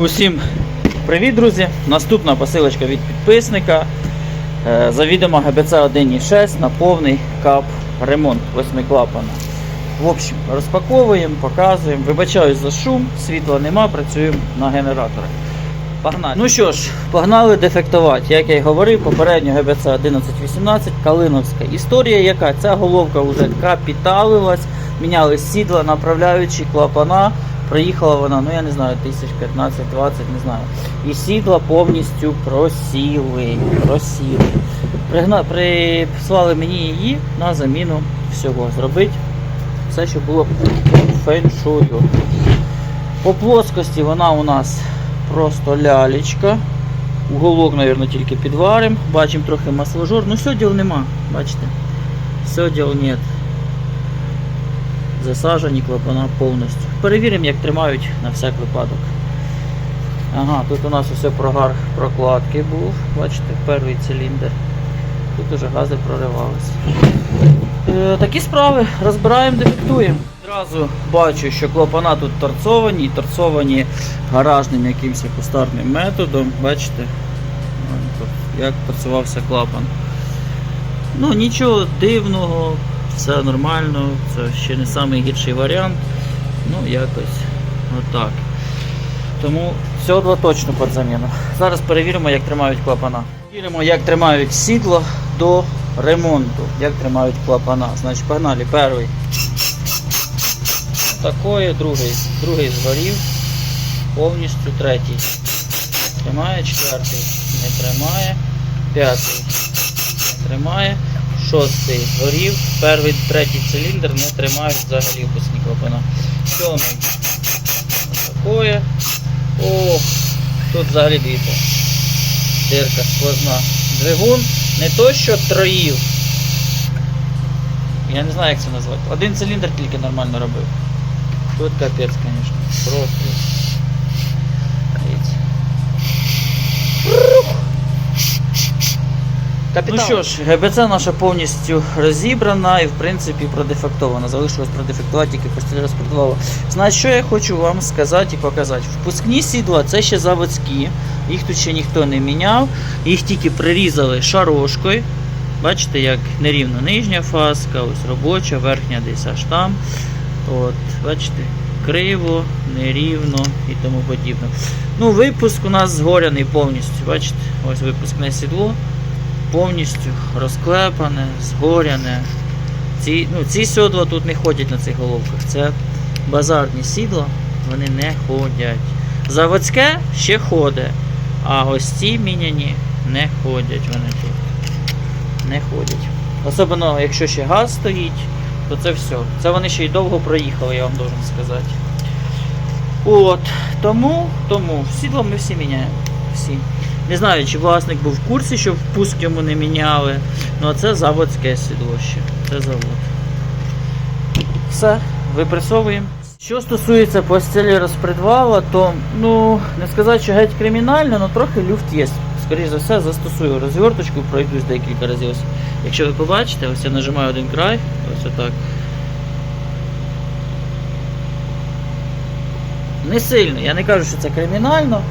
Усім привіт, друзі! Наступна посилочка від підписника. Е, Завідомо ГБЦ 1.6 на повний кап ремонт восьмиклапана. В общем, розпаковуємо, показуємо. Вибачаюсь за шум, світла нема, працюємо на генераторах. Погнали. Ну що ж, погнали дефектувати. Як я й говорив, попередньо ГБЦ 1118, Калиновська. Історія яка? Ця головка вже капіталилась, міняли сідла, направляючі клапана. Проїхала вона, ну я не знаю, тисяч 15-20, не знаю. І сідла повністю просіли. просіли. Пригна... Прислали мені її на заміну всього. Зробити все, що було феншую. По плоскості вона у нас просто лялечка. Уголок, мабуть, тільки підваримо. Бачимо трохи масложор. Ну сьоділ нема, бачите. Сьоділ нет. Засажені клапана повністю. Перевіримо, як тримають на всяк випадок. Ага, тут у нас усе прогар прокладки був. Бачите, перший циліндр. Тут уже гази проривалися. Е, такі справи. Розбираємо, дефектуємо. Одразу бачу, що клапана тут торцовані, і торцовані гаражним якимось кустарним методом. Бачите, як торцувався клапан. Ну, нічого дивного, все нормально, це ще не найгірший варіант. Ну, якось отак. Тому сьодла точно під заміну. Зараз перевіримо, як тримають клапана. Перевіримо, як тримають сідло до ремонту, як тримають клапана. Значить, погнали, перший. Такое, другий, другий згорів. Повністю третій. Тримає, четвертий не тримає. П'ятий не тримає. Шостий горів. Перший, третій циліндр не тримають взагалі випускні клапана. Сьомий. Такое. Ох, тут взагалі дивіться. Дирка сквозна. Двигун не то що троїв. Я не знаю, як це назвати. Один циліндр тільки нормально робив. Тут капець, звісно. Просто. Дивіться. Ну що ж, ГБЦ наша повністю розібрана і в принципі продефектована. Залишилось продефектувати, тільки постіль розпродавала. Значить, що я хочу вам сказати і показати. Впускні сідла це ще заводські, їх тут ще ніхто не міняв, їх тільки прирізали шарошкою. Бачите, як нерівно нижня фаска, ось робоча, верхня десь аж там. От, бачите, криво, нерівно і тому подібне. Ну, випуск у нас згоряний повністю. Бачите, ось випускне сідло повністю розклепане, згоряне. Ці, ну, ці сідла тут не ходять на цих головках. Це базарні сідла, вони не ходять. Заводське ще ходить, а ось ці міняні не ходять вони тут. Не ходять. Особливо, якщо ще газ стоїть, то це все. Це вони ще й довго проїхали, я вам должен сказати. От, тому, тому, сідло ми всі міняємо. Всі. Не знаю, чи власник був в курсі, що впуск йому не міняли. Ну а це заводське сідло ще. Це завод. Все, випресовуємо. Що стосується постелі розпредвала, то ну не сказати, що геть кримінально, але трохи люфт є. Скоріше за все, застосую розверточку, пройдусь декілька разів. Якщо ви побачите, ось я нажимаю один край, ось отак. Не сильно, я не кажу, що це кримінально.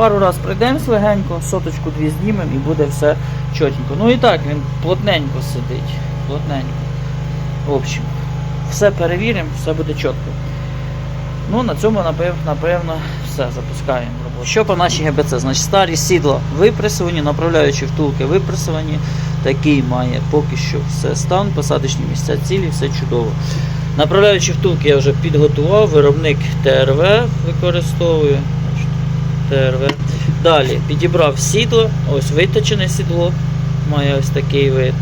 Пару раз пройдемо легенько, соточку дві знімемо і буде все чотенько. Ну і так, він плотненько сидить. Плотненько. В общем, все перевіримо, все буде чітко. Ну, на цьому, напев- напевно, все, запускаємо роботу. Що по нашій ГБЦ? Значить, старі сідла випресовані, направляючі втулки випресовані. Такий має поки що все стан, посадочні місця цілі, все чудово. Направляючі втулки я вже підготував, виробник ТРВ використовую. ТРВ. Далі підібрав сідло, ось виточене сідло, має ось такий вид.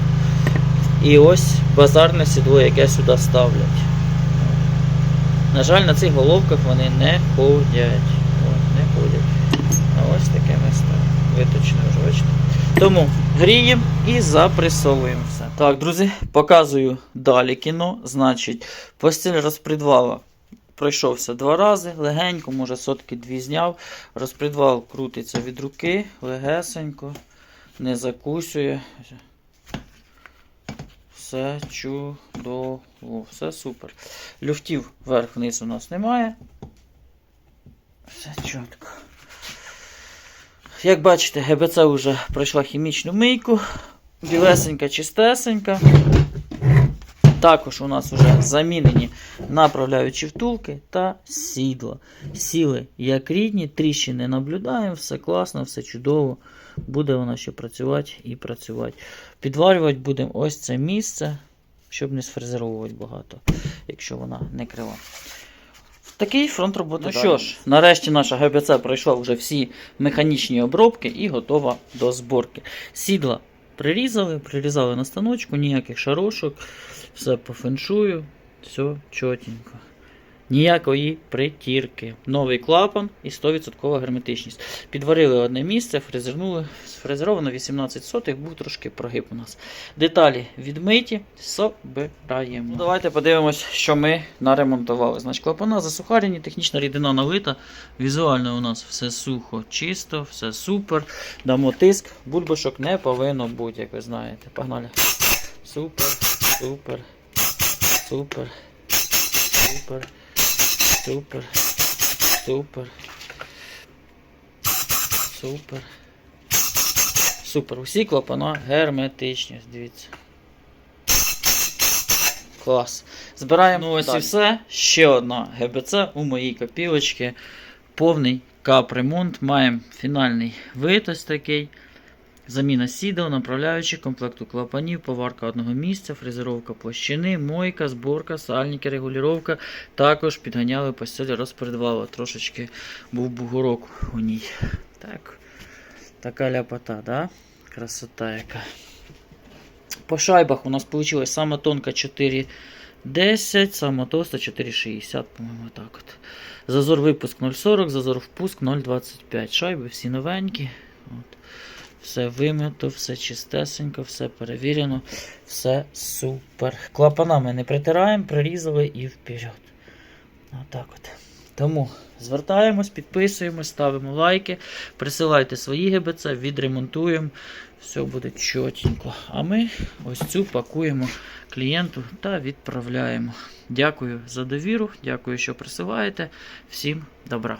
І ось базарне сідло, яке сюди ставлять. На жаль, на цих головках вони не ходять. От, не ходять. А ось таке місце. Виточене вже, бачите. Тому гріємо і запресовуємо все. Так, друзі, показую далі кіно. Значить, постіль розпредвала пройшовся два рази, легенько, може сотки дві зняв. Розпредвал крутиться від руки, легесенько, не закусює. Все чудово, все супер. Люфтів вверх-вниз у нас немає. Все чітко. Як бачите, ГБЦ вже пройшла хімічну мийку. Білесенька, чистесенька. Також у нас вже замінені направляючі втулки та сідла. Сіли як рідні, тріщини наблюдаємо, все класно, все чудово. Буде вона ще працювати і працювати. Підварювати будемо ось це місце, щоб не сфрезеровувати багато, якщо вона не крива. Такий фронт роботи. Ну що ж, нарешті наша ГБЦ пройшла вже всі механічні обробки і готова до зборки. Сідла прирізали, прирізали на станочку, ніяких шарошок, все по феншую, все чотенько. Ніякої притірки. Новий клапан і 100% герметичність. Підварили одне місце, фрезернули. Сфрезеровано 18 сотих, був трошки прогиб у нас. Деталі відмиті, собираємо. Давайте подивимось, що ми наремонтували. Значить, клапана засухарені, технічна рідина налита. Візуально у нас все сухо, чисто, все супер. Дамо тиск, бульбашок не повинно бути, як ви знаєте. Погнали. Супер, супер, супер, супер, супер, супер. Супер. Супер. Усі клапана герметичні. Дивіться. Клас. Збираємо ну, ось і все. Ще одна ГБЦ у моїй копілочці. Повний капремонт. Маємо фінальний вид ось такий. Заміна сідел, направляючих, комплекту клапанів, поварка одного місця, фрезеровка площини, мойка, зборка, сальники, регулювання. Також підганяли постель розпередвала. Трошечки був бугорок у ній. Так. Така ляпота, да? Красота яка. По шайбах у нас вийшло сама тонка 4,10, сама товста 4,60, по-моєму, так от. Зазор випуск 0,40, зазор впуск 0,25. Шайби всі новенькі. От. Все вимито, все чистесенько, все перевірено, все супер. Клапанами не притираємо, прирізали і вперед. Отак от. Тому звертаємось, підписуємось, ставимо лайки, присилайте свої ГБЦ, відремонтуємо. Все буде чотенько. А ми ось цю пакуємо клієнту та відправляємо. Дякую за довіру, дякую, що присилаєте. Всім добра.